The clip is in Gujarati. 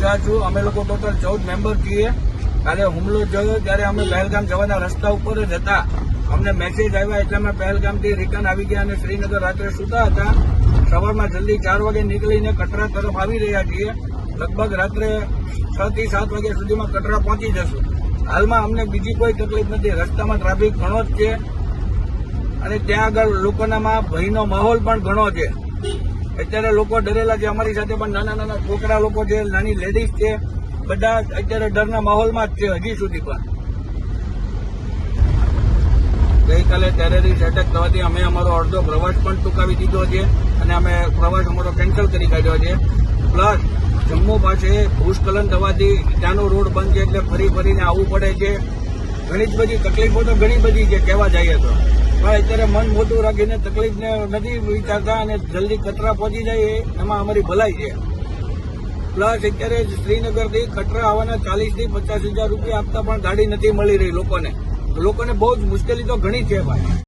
શાહ છું. અમે લોકો ટોટલ ચૌદ મેમ્બર છીએ. કાલે હુમલો જયો ત્યારે અમે પહેલગામ જવાના રસ્તા ઉપર જ હતા. અમને મેસેજ આવ્યા એટલે અમે પહેલગામથી રિટર્ન આવી ગયા અને શ્રીનગર રાત્રે સુતા હતા. સવારમાં જલ્દી ચાર વાગે નીકળીને કટરા તરફ આવી રહ્યા છીએ. લગભગ રાત્રે છ થી સાત વાગ્યા સુધીમાં કટરા પહોંચી જશું. હાલમાં અમને બીજી કોઈ તકલીફ નથી. રસ્તામાં ટ્રાફિક ઘણો જ છે. અને ત્યાં આગળ લોકોનામાં ભયનો માહોલ પણ ઘણો છે. અત્યારે લોકો ડરેલા છે. અમારી સાથે પણ નાના નાના છોકરા લોકો છે, નાની લેડીઝ છે. બધા અત્યારે ડરના માહોલમાં જ છે હજી સુધી પણ. ગઈકાલે ટેરરિસ્ટ એટેક થવાથી અમે અમારો અડધો પ્રવાસ પણ ટૂંકાવી દીધો છે અને અમે પ્રવાસ અમારો કેન્સલ કરી કાઢ્યો છે. પ્લસ જમ્મુ પાસે ભૂસ્ખલન થવાથી ત્યાંનો રોડ બંધ છે એટલે ફરી ફરીને આવવું પડે છે. ઘણી જ બધી તકલીફો તો ઘણી બધી છે, કહેવા જઈએ તો. પણ અત્યારે મન મોટું રાખીને તકલીફને નથી વિચારતા અને જલ્દી કચરા પહોંચી જાય એમાં અમારી ભલાઈ છે. પ્લસ અત્યારે શ્રીનગરથી કટરા આવવાના ચાલીસથી પચાસ હજાર રૂપિયા આપતા પણ ગાડી નથી મળી રહી લોકોને. લોકોને બહુ જ મુશ્કેલી તો ઘણી છે ભાઈ.